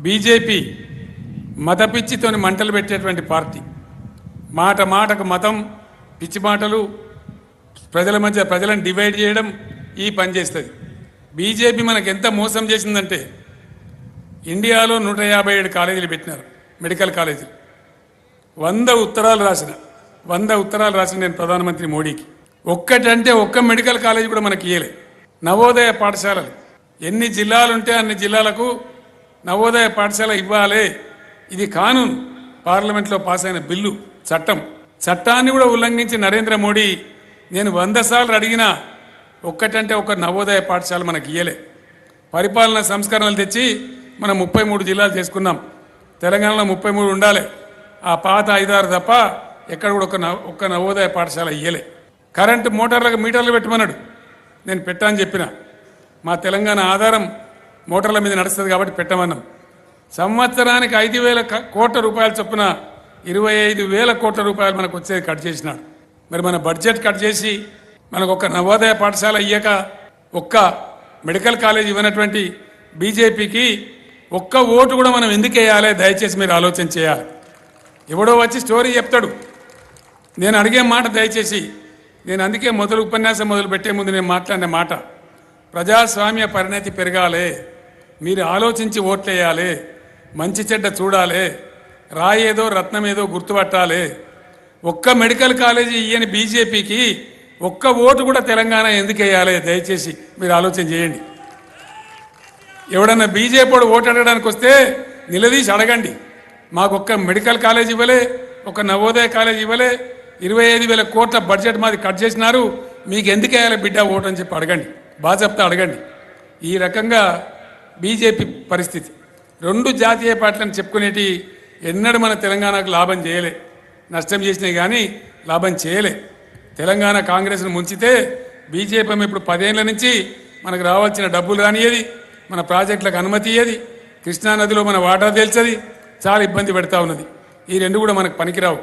BJP మత పిచ్చితోని మంటలు పెట్టేటువంటి పార్టీ. మాట మాటకు మతం పిచ్చి మాటలు ప్రజల మధ్య ప్రజలను డివైడ్ చేయడం ఈ పని చేస్తుంది. బీజేపీ మనకు ఎంత మోసం చేసిందంటే ఇండియాలో నూట యాభై ఏడు కాలేజీలు పెట్టినారు మెడికల్ కాలేజీలు. వంద ఉత్తరాలు రాసిన వంద ఉత్తరాలు రాసిన నేను ప్రధానమంత్రి మోడీకి. ఒక్కటంటే ఒక్క మెడికల్ కాలేజీ కూడా మనకి ఇయ్యలే. నవోదయ పాఠశాలలు. ఎన్ని జిల్లాలు ఉంటే అన్ని జిల్లాలకు నవోదయ పాఠశాల ఇవ్వాలి. ఇది కానూన్. పార్లమెంట్లో పాస్ అయిన బిల్లు చట్టం. చట్టాన్ని కూడా ఉల్లంఘించి నరేంద్ర మోడీ నేను వంద సార్లు అడిగినా ఒక్కటంటే ఒక నవోదయ పాఠశాల మనకి ఇయ్యలే. పరిపాలన సంస్కరణలు తెచ్చి మనం ముప్పై మూడు జిల్లాలు చేసుకున్నాం. తెలంగాణలో ముప్పై మూడు ఉండాలి. ఆ పాత ఐదారు తప్ప ఎక్కడ కూడా ఒక ఒక్క నవోదయ పాఠశాల ఇయ్యలే. కరెంటు మోటార్లకు మీటర్లు పెట్టమన్నాడు. నేను పెట్టా అని చెప్పిన. మా తెలంగాణ ఆధారం మోటార్ల మీద నడుస్తుంది కాబట్టి పెట్టమన్నాం సంవత్సరానికి ఐదు వేల కోట్ల రూపాయల చొప్పున ఇరవై ఐదు వేల కోట్ల రూపాయలు మనకు వచ్చేది కట్ చేసినాడు. మరి మన బడ్జెట్ కట్ చేసి మనకు ఒక నవోదయ పాఠశాల ఇయ్యక ఒక్క మెడికల్ కాలేజ్ ఇవ్వనటువంటి బీజేపీకి ఒక్క ఓటు కూడా మనం ఎందుకు వేయాలి? దయచేసి మీరు ఆలోచన చేయాలి. ఎవడో వచ్చి స్టోరీ చెప్తాడు. నేను అడిగే మాట దయచేసి నేను అందుకే మొదలు ఉపన్యాసం మొదలు పెట్టే ముందు నేను మాట్లాడిన మాట. ప్రజాస్వామ్య పరిణతి పెరగాలి. మీరు ఆలోచించి ఓట్లేయాలి. మంచి చెడ్డ చూడాలి. రాయేదో రత్నం ఏదో గుర్తుపట్టాలి. ఒక్క మెడికల్ కాలేజీ ఇయ్యని బీజేపీకి ఒక్క ఓటు కూడా తెలంగాణ ఎందుకు వేయాలి దయచేసి మీరు ఆలోచన చేయండి. ఎవడన్నా బీజేపీ ఓటు అడగడానికి వస్తే నిలదీసి అడగండి. మాకు ఒక్క మెడికల్ కాలేజ్ ఇవ్వలే ఒక నవోదయ కాలేజ్ ఇవ్వలే ఇరవై ఐదు వేల కోట్ల బడ్జెట్ మాది కట్ చేసినారు మీకు ఎందుకు వేయాలి బిడ్డ ఓటు అని చెప్పి అడగండి. బాగా చెప్తా అడగండి. ఈ రకంగా బీజేపీ పరిస్థితి. రెండు జాతీయ పార్టీలను చెప్పుకునేటి ఎన్నడూ మన తెలంగాణకు లాభం చేయలే. నష్టం చేసినాయి కానీ లాభం చేయలే. తెలంగాణ కాంగ్రెస్ను ముంచితే బీజేపీ ఇప్పుడు పదేళ్ళ నుంచి మనకు రావాల్సిన డబ్బులు రానియది మన ప్రాజెక్టులకు అనుమతి ఇయ్యది కృష్ణానదిలో మన వాటా తేల్చది చాలా ఇబ్బంది పెడతా ఉన్నది. ఈ రెండు కూడా మనకు పనికిరావు.